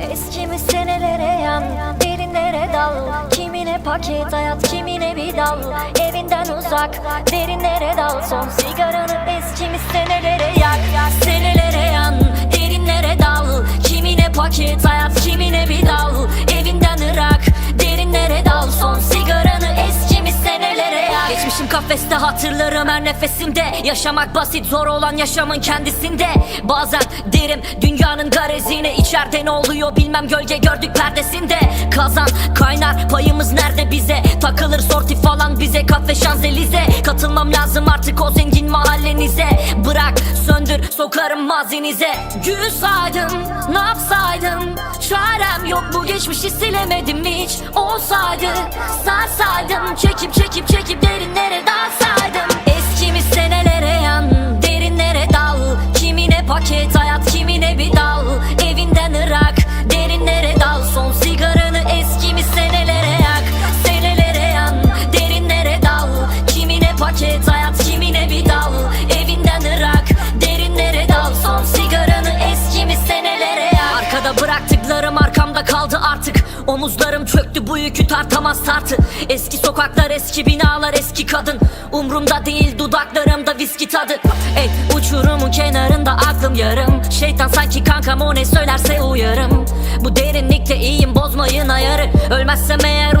Eskimi senelere yan Derinlere dal. Kimine paket hayat kimine bir dal. Evinden uzak Derinlere dal. Son sigaranı eskimi senelere yak. Senelere yan Derinlere dal. Kimine paket hayat kimine bir dal. Evinden ırak Derinlere dal. Son sigaranı eskimi senelere yak. Geçmişim kafeste hatırlarım her nefesimde. Yaşamak basit zor olan yaşamın kendisinde. Bazen derim dünyanın garezine içeride ne oluyor bilmem gölge gördük perdesinde. Kazan kaynar payımız nerede bize? Takılır sorti falan bize kahve şanzelize. Katılmam lazım artık o zengin mahallenize. Bırak söndür sokarım mazinize. Gün saydım ne Çarem yok bu geçmişi silemedim hiç. Olsaydı sarsaydım çekip paket hayat kimine bir dal. Evinden ırak Derinlere dal. Son sigaranı eskimi senelere yak? Arkada bıraktıklarım arkamda kaldı artık. Omuzlarım çöktü bu yükü tartamaz tartı. Eski sokaklar eski binalar eski kadın. Umrumda değil dudaklarımda viski tadı. Ey uçurumun kenarında aklım yarım. Şeytan sanki kankam o ne söylerse uyarım. Bu derinlikte iyiyim bozmayın ayarı Ölmezsem eğer uzun